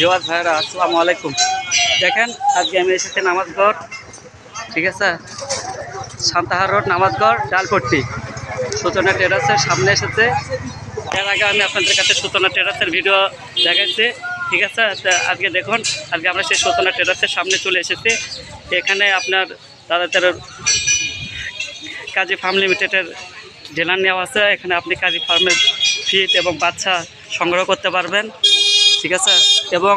জোয়াজ ভাইরা আসসালামু আলাইকুম। দেখেন, আজকে আমি এসেছি নামাজগড়, ঠিক আছে? সান্তাহার রোড, নামাজগড়, ডালপট্টি। সূচনা টেরাসের সামনে এসেছে। এর আগে আমি আপনাদের কাছে সূচনা টেরাসের ভিডিও দেখাচ্ছি ঠিক আছে? আজকে দেখুন, আজকে আমরা সেই সূচনা টেরাসের সামনে চলে এসেছি। এখানে আপনার দাদা তার কাজী ফার্ম লিমিটেডের ডিলার নেওয়া আছে। এখানে আপনি কাজী ফার্মের ফিট এবং বাচ্চা সংগ্রহ করতে পারবেন। ঠিক আছে? এবং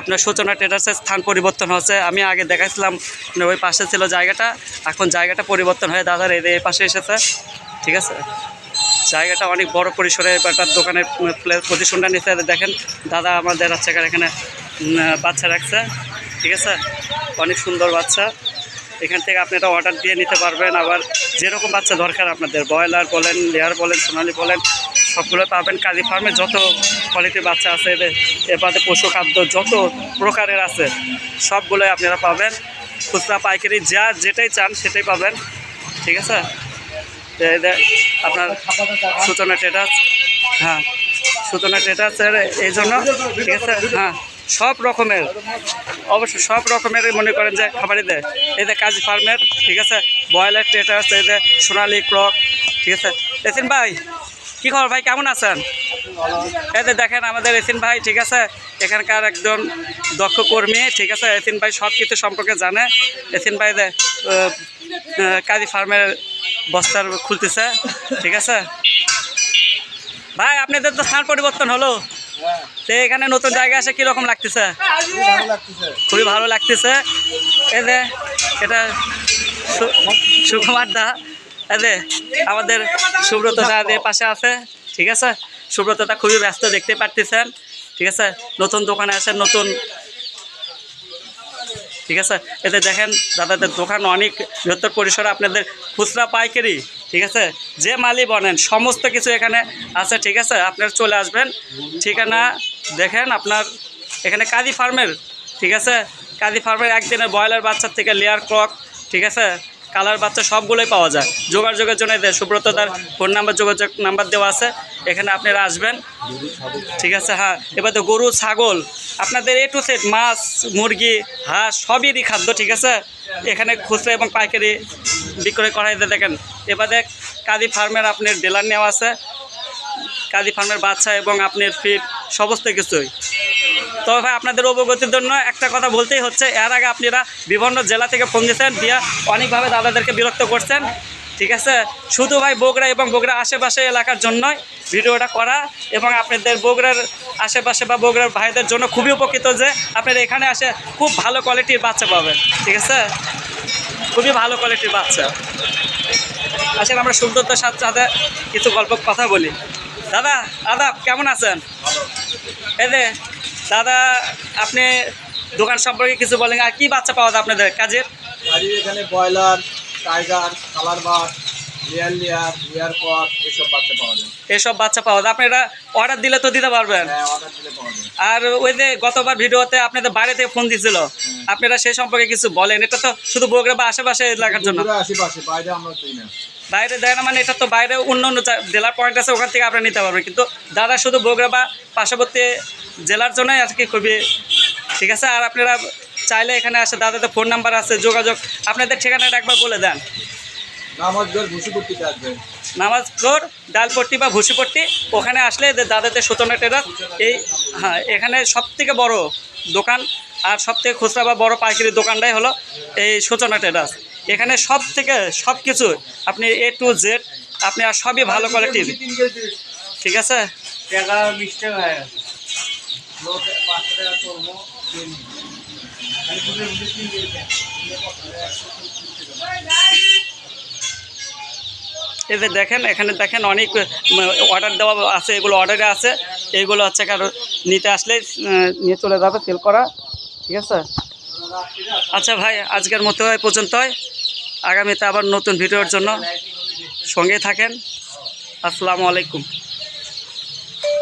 আপনার সূচনা ট্রেডার্সের স্থান পরিবর্তন হচ্ছে আমি আগে দেখাইছিলাম মানে ওই পাশে ছিল জায়গাটা, এখন জায়গাটা পরিবর্তন হয়ে দাদার এই পাশে এসেছে। ঠিক আছে? জায়গাটা অনেক বড় পরিসরে একটা দোকানের পজিশনটা নিতে দেখেন, দাদা আমাদের হচ্ছে এখানে বাচ্চা রাখছে। ঠিক আছে? অনেক সুন্দর বাচ্চা। এখান থেকে আপনি আপনারা অর্ডার দিয়ে নিতে পারবেন। আবার যেরকম বাচ্চা দরকার আপনাদের, ব্রয়লার বলেন লেয়ার বলেন, সোনালি বলেন সবগুলো পাবেন। কাজী ফার্মে যত কোয়ালিটির বাচ্চা আছে, এদের বাদে পশু খাদ্য যত প্রকারের আছে, সবগুলোই আপনারা পাবেন। খুচরা, পাইকারি, যা যেটাই চান সেটাই পাবেন। ঠিক আছে? এদের আপনার সূচনা ট্রেডার্স হ্যাঁ সূচনা ট্রেডার্সের এই জন্য, ঠিক আছে? হ্যাঁ সব রকমের, অবশ্যই সব রকমের মনে করেন যে খাবারই দেয়। এই যে কাজী ফার্মের, ঠিক আছে? ব্রয়লার ট্রেটার্স এই যে সোনালি ক্রক ঠিক আছে? এসিন ভাই কী খবর ভাই, কেমন আছেন? যে দেখেন আমাদের এসিন ভাই, ঠিক আছে? এখানকার একজন দক্ষ কর্মী, ঠিক আছে? এসিন ভাই সব কিছু সম্পর্কে জানে। এসিন ভাই কাজী ফার্মের বস্তার খুলতেছে, ঠিক আছে? ভাই, আপনাদের তো স্থান পরিবর্তন হলো। তো এখানে নতুন জায়গা এসে কীরকম লাগতেছে? খুবই ভালো লাগতেছে। এই যে, এটা সুকুমার দা যে, আমাদের সুব্রত এর পাশে আছে, ঠিক আছে? সুব্রত দা খুবই ব্যস্ত, দেখতে পারতেছেন, ঠিক আছে? নতুন দোকানে আসেন নতুন, ঠিক আছে? এতে দেখেন, দাদাদের দোকান অনেক বৃহত্তর পরিসরে আপনাদের খুচরা পাইকারি, ঠিক আছে? যে মালই বনেন, সমস্ত কিছু এখানে আছে, ঠিক আছে? আপনারা চলে আসবেন, ঠিকানা দেখেন আপনার, এখানে কাজী ফার্মের, ঠিক আছে? কাজী ফার্মের একদিনের ব্রয়লার বাচ্চার থেকে লেয়ার ক্রক ঠিক আছে? কালার বাচ্চা সবগুলোই পাওয়া যায়। যোগাযোগের জন্য সুব্রত তার ফোন নাম্বার, যোগাযোগ নাম্বার দেওয়া আছে। এখানে আপনারা আসবেন। ঠিক আছে হ্যাঁ। এবার তো গরু, ছাগল, আপনাদের এ টু সেট মাছ, মুরগি, হাঁস সবেরই খাদ্য, ঠিক আছে? এখানে খুচরা এবং পাইকারি বিক্রয় করা হয়েছে দেখেন। এবারে কাদি ফার্মের আপনার ডিলার নেওয়া আছে। কাদি ফার্মের বাচ্চা এবং আপনার ফিট সমস্ত কিছুই। তবে ভাই, আপনাদের অবগতির জন্য একটা কথা বলতেই হচ্ছে, এর আগে আপনারা বিভিন্ন জেলা থেকে ফোন দিয়েছেন, দিয়ে অনেকভাবে দাদাদেরকে বিরক্ত করছেন, ঠিক আছে? শুধু ভাই বগুড়া এবং বগুড়া আশেপাশে এলাকার জন্যই ভিডিওটা করা, এবং আপনাদের বগুড়ার আশেপাশে বা বগুড়ার ভাইদের জন্য খুবই উপকৃত যে আপনারা এখানে আসে খুব ভালো কোয়ালিটির বাচ্চা পাবেন, ঠিক আছে? খুবই ভালো কোয়ালিটির বাচ্চা। আসলে আমরা সুন্দরতার সাথে সাথে কিছু গল্প কথা বলি। দাদা, আদাব, কেমন আছেন? এই দাদা আপনি দোকান সম্পর্কে কিছু বলেন। আর কি বাচ্চা পাওয়া যায় আপনাদের কাজের? বাড়ির এখানে broiler tiger colour but layer layer layer এসব বাচ্চা পাওয়া যায়। এসব বাচ্চা পাওয়া যায়। আপনারা অর্ডার দিলে তো দিতে পারবেন। হ্যাঁ অর্ডার দিলে পাওয়া যায়। আর ওই যে গতবার ভিডিওতে আপনাদের বাইরে থেকে ফোন দিয়েছিল আপনারা সেই সম্পর্কে কিছু বলেন। এটা তো শুধু বগুড়া বা আশেপাশে এলাকার জন্য। আশেপাশে বাইরে আমরা দিই না। বাইরে দেয় না মানে এটা তো বাইরে অন্য অন্য জেলার পয়েন্ট আছে ওখান থেকে আপনারা নিতে পারবেন। কিন্তু দাদা শুধু বগুড়া বা পার্শ্ববর্তী জেলার জন্যই আজকে খুবই ঠিক আছে। আর আপনারা চাইলে এখানে আসে দাদাদের ফোন নাম্বার আছে যোগাযোগ আপনাদের ঠিকানাটা একবার বলে দেন। নামাজগড় ডালপট্টি বা ভুসিপট্টি ওখানে আসলে এদের দাদাদের সূচনা টেরাস। এই হ্যাঁ এখানে সব থেকে বড় দোকান আর সব থেকে খুচরা বা বড় পাইকারি দোকানটাই হলো এই সূচনা টেরাস। এখানে সব থেকে সব কিছু আপনি এ টু জেড আপনি আর সবই ভালো কোয়ালিটির ঠিক আছে? এই যে দেখেন এখানে দেখেন অনেক অর্ডার দেওয়া আছে এগুলো অর্ডারে আছে। এইগুলো হচ্ছে কারও নিতে আসলে নিয়ে চলে যাবে সেল করা। ঠিক আছে? আচ্ছা ভাই, আজকের মতো এই পর্যন্তই। আগামীতে আবার নতুন ভিডিওর জন্য সঙ্গে থাকেন। আসসালামু আলাইকুম।